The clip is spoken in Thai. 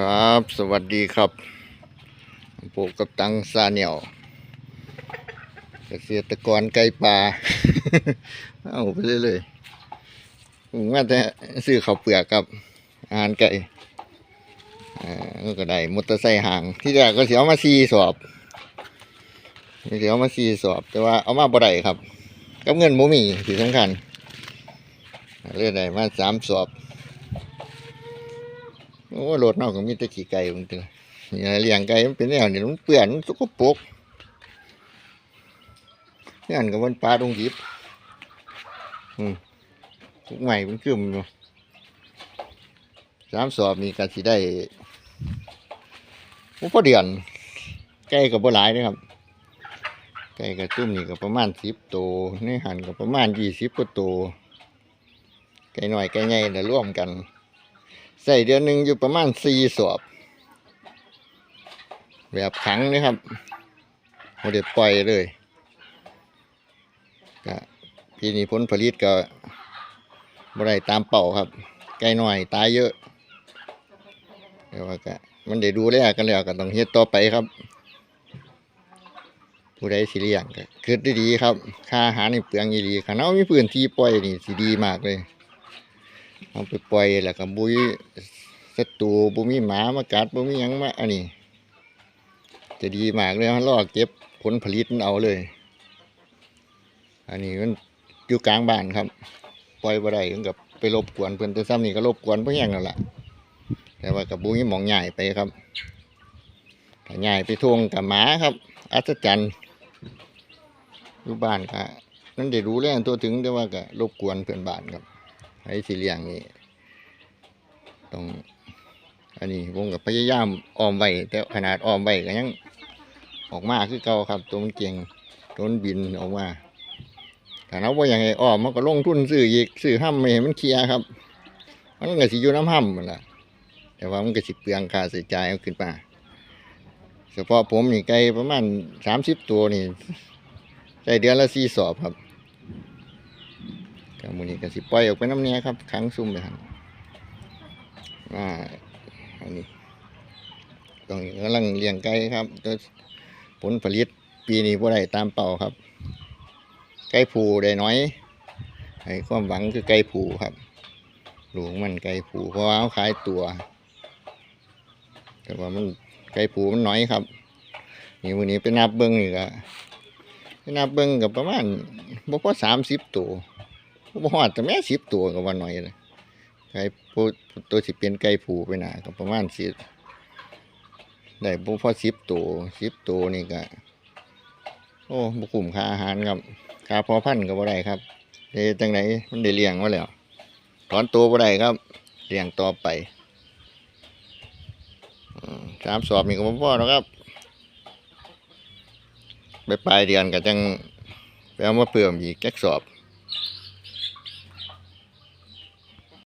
ครับ สวัสดีครับปลูกกับตังซาเนียวเกษตรกรไก่ป่าเอาไปเรื่อยๆผมว่าจะซื้อข้าวเปลือกกับอาหารไก่อ่าก็ได้มอเตอร์ไซค์ห่าง ที่แรกก็เสียเอามาซีสอบเสียเอามาซีสอบ แต่ว่าเอามาบ่ได้ครับ กับเงินบ่มีที่สำคัญเรื่อยได้มาสามสอบ โอ้รถนอกก็มีแต่ขี้ไก่มันตัวนี่เลี้ยงไก่มันเป็นแนวนี่มันเปื่อนมันสกปรกนี่อันกับมันปลาตรงหยิบอืมทุกใหม่มันขึ้นสามสอบนี่ก็สิได้โอ้พอเดือนไก่กับบ่หลายนะครับไก่กับจุ่มนี่ก็ประมาณสิบตัวในหันก็ประมาณยี่สิบกว่าตัวไก่น้อยไก่ใหญ่เดี๋ยวร่วมกัน ใส่เดือนหนึ่งอยู่ประมาณสี่สอบ แบบขังนะครับโมเดปล่อยเลยก็ปีนี้ผลผลิตก็บ่ได้ตามเป่าครับ ไก่น้อยตายเยอะแต่ว่าก็มันได้ดูแลกันแล้วก็ต้องเฮ็ดต่อไปครับ ผู้ใดสิเลี้ยงก็คิดได้ดีครับ ค่าอาหารนี่เปลืองอีหลีคันเอามีพื้นที่ปล่อยนี่สิดีมากเลย เอาไปปล่อยแล้วก็บุยศัตรูบุมีหมามากัดบุมีหยังมาอันนี้ จะดีมากเลยมันรอเก็บผลผลิตมันเอาเลย อันนี้มันอยู่กลางบ้านครับ ปล่อยบ่ได้มันกับไปรบกวนเพิ่อนแต่ซ้ำนี่ก็รบกวนเพื่อหยังนั่นแหละแต่ว่ากับบุมีหมองใหญ่ไปครับถ้าใหญ่ไปทวงกับหมาครับ อัศจรรย์อยู่บ้านก็นั่นได้รู้แล้วตัวถึงแต่ว่าก็รบกวนเพื่อนบ้านครับ ไอ้สีเลี้ยงนี่ต้องอันนี้ผมกับพยายามออมไว้แต่ขนาดออมไว้ก็ยังออกมาคือเก่าครับ ตัวมันเก่งตัวมันบินออกมาถ้าเราว่าอย่างไรออมมันก็ลงทุนซื้ออีกซื้อห้ำไม่ให้มันเคลียครับ มันก็สิอยู่น้ำห้ำมันละแต่ว่ามันก็สิเปลืองค่าใช้จ่ายเอาขึ้นมาเฉพาะผมนี่ไก่ประมาณสามสิบตัวนี่ได้เดือนละสี่สอบครับ ก็มูนี้ก็สิปล่อยออกไปน้ำเนี้ยครับขังซุ่มไปครับอ่าอันนี้ตรงนี้กำลังเลี้ยงไก่ครับแต่ผลผลิตปีนี้บ่ได้ตามเป่าครับ ไก่ผูได้น้อยให้ความหวังคือไก่ผูครับ หลวงมันไก่ผูเพราะว่าเขาขายตัว แต่ว่ามันไก่ผูมันน้อยครับ นี่วันนี้ไปนับเบิ้งนี่ก็ไปนับเบิ้งกับประมาณบ่พอสามสิบตัว บ่ฮอดแต่แม่สิบตัวก็ว่าน้อยเลยไก่ผู้ตัวสิเป็นไก่ผูไปหนาก็ประมาณสิบได้บ่พอสิบตัวสิบตัวนี่ก็โอ้บ่คุ้มค่าอาหารครับค่าพอพันก็บ่ได้ครับเฮ็ดจังไดมันได้เลี้ยงมาแล้วถอนตัวบ่ได้ครับเลี้ยงต่อไปสามสอบนี่ก็บ่พอแล้วครับไปปลายเดือนก็จังไปเอามาเพิ่มอีกแก๊กสอบ